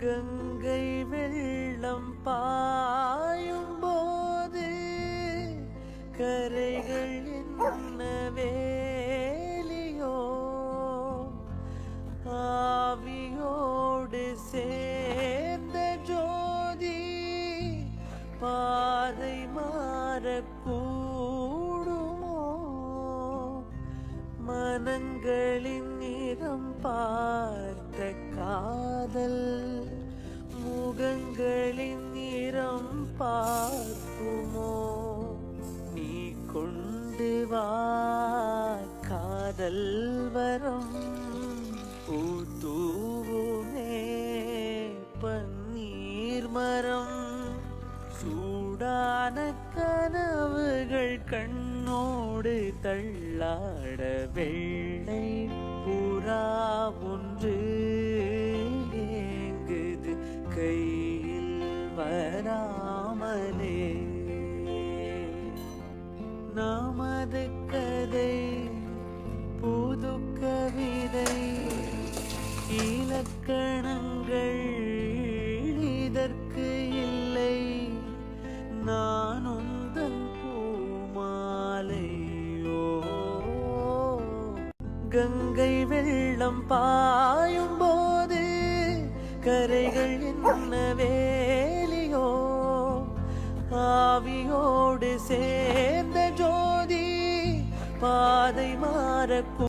கங்கை வெள்ளம் பாயும் போது கரைகள் என்ன வேலியோ? ஆவியோடு சேர்ந்த ஜோதி பாதை மாறக்கூடுமோ மனங்களின் நிறம் பார் பார்க்குமோ? நீ கொண்டு வா காதல் வரம் பூத்தூவுமே பன்னீர் மரம். சூடான கனவுகள் கண்ணோடு தள்ளாட வெள்ளை புறா ஒன்று ஏங்குது கையில் வரா வராமலே நமது கதை புது கவிதை இலக்கணங்கள் இதற்கு இல்லை. நான் உந்தன் பூமாலையோ. கங்கை வெள்ளம் பாயும் போது கரைகள் என்னவே ஆவியோடு சேர்ந்த ஜோதி பாதை மாறக்கும்